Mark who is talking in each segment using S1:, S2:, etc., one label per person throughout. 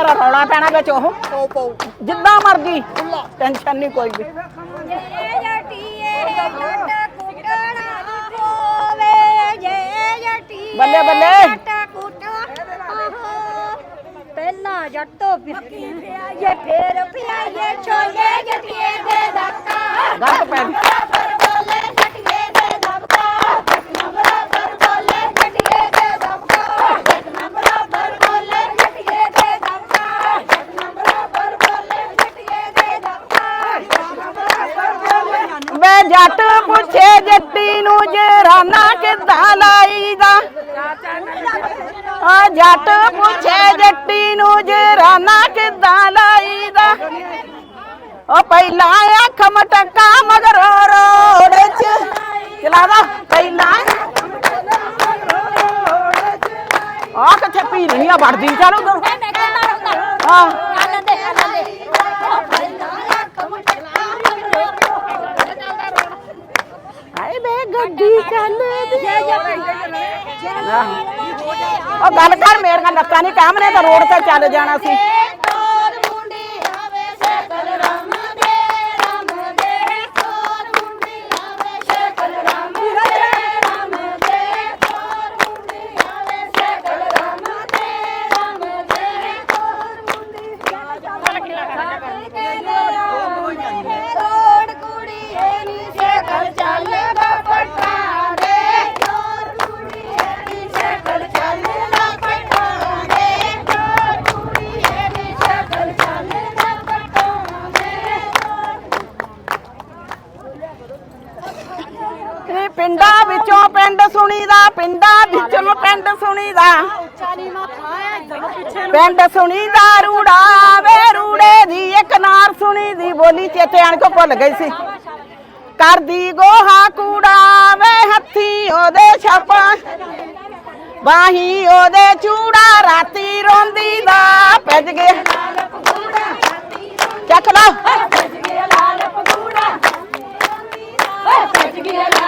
S1: ਮੇਰਾ ਰੌਲਾ ਪੈਣਾ ਵਿੱਚ ਉਹ। ਪਾਉ ਪਾਉ ਜਿੱਦਾਂ ਮਰਜ਼ੀ। ਟੈਨਸ਼ਨ ਨਹੀਂ ਕੋਈ ਵੀ। ਬੱਲੇ, ਬੱਲੇ।
S2: ਪਹਿਲਾਂ ਜੱਟੋ ਪਿਆਈਏ ਜੇ ਫੇਰ ਪਿਆਈਏ ਛੋਲੇ ਜੱਟੀਏ ਦੇ ਦਬਕਾ
S1: ਗੱਤ ਪੈ ਜੱਟੀ ਨੂੰ ਜਰਾਨਾ ਕਿੱਦਾਂ ਲਾਈਦਾ ਆ ਜੱਟ ਪੁੱਛੇ ਜੱਟੀ ਨੂੰ ਜਰਾਨਾ ਕਿੱਦਾਂ ਲਾਈਦਾ ਉਹ ਪਹਿਲਾਂ ਅੱਖ ਮਟਕਾ ਮਗਰ ਰੋੜ ਚ ਚਲਾਦਾ ਪਹਿਲਾਂ ਆ ਕਿੱਥੇ ਪੀਲੀਆਂ ਵੜਦੀ ਚਲੋ ਦੋ
S2: ਮੈਂ ਕਹਿੰਦਾ ਰਹੂੰਗਾ
S1: ਹਾਂ ਗੱਡੀ ਚੱਲਦੀ ਉਹ ਗੱਲ ਕਰ ਮੇਰੀਆਂ ਲੱਤਾਂ ਨਹੀਂ ਕੰਮ ਨੇ ਤਾਂ ਰੋਡ ਤੇ ਚੱਲ ਜਾਣਾ ਸੀ। ਇਹ ਪਿੰਡਾਂ ਵਿੱਚੋਂ ਪਿੰਡ ਸੁਣੀਦਾ, ਪਿੰਡਾਂ ਵਿੱਚੋਂ ਪਿੰਡ ਸੁਣੀਦਾ। ਪਿੰਡ ਸੁਣੀਦਾ, ਰੂੜਾ ਵੇ, ਰੂੜੇ ਦੀ ਇੱਕ ਨਾਰ ਸੁਣੀ ਬੋਲੀ ਚੇਤੇ ਆਣ ਕੇ ਭੁੱਲ ਗਈ ਸੀ। ਕਰਦੀ ਗੋਹਾ ਕੂੜਾ ਵੇ, ਹੱਥੀ ਉਹਦੇ ਛਾਪਾ। ਬਾਹੀ ਉਹਦੇ ਚੂੜਾ, ਰਾਤੀ ਰੋਂਦੀ ਦਾ ਭੱਜ ਗਿਆ। ਚੱਕ ਲਾ ਨੀ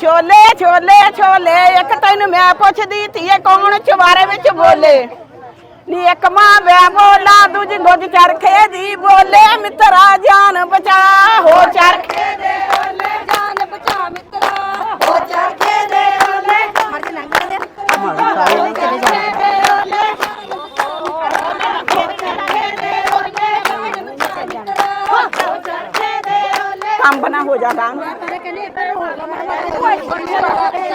S1: ਛੋਲੇ ਛੋਲੇ ਛੋਲੇ ਇੱਕ ਤੈਨੂੰ ਮੈਂ ਪੁੱਛਦੀ ਧੀਏ ਕੌਣ ਚਵਾਰੇ ਵਿੱਚ ਬੋਲੇ? ਨੀ ਇੱਕ ਮਾਂ ਵੇ ਬੋਲਾ ਦੂਜੀ ਗੁੱਜ ਚਰਖੇ ਦੀ ਬੋਲੇ ਮਿੱਤਰਾ ਜਾਨ ਬਚਾ ਹੋ ਚਰਖੇ ਦੇ
S2: ਓਲੇ ਜਾਨ ਬਚਾ ਮਿੱਤਰਾ। ਹੋ ਚਰਖੇ ਦੇ ਓਲੇ ਮਰਜ਼ੀ ਲੰਘ ਦੇ ਚਰਖੇ ਦੇ ਓਲੇ ਚਰਖੇ ਦੇ ਓਲੇ ਹੋ
S1: ਕੰਮ। ਜਾਦਾ Cewek, nomornya.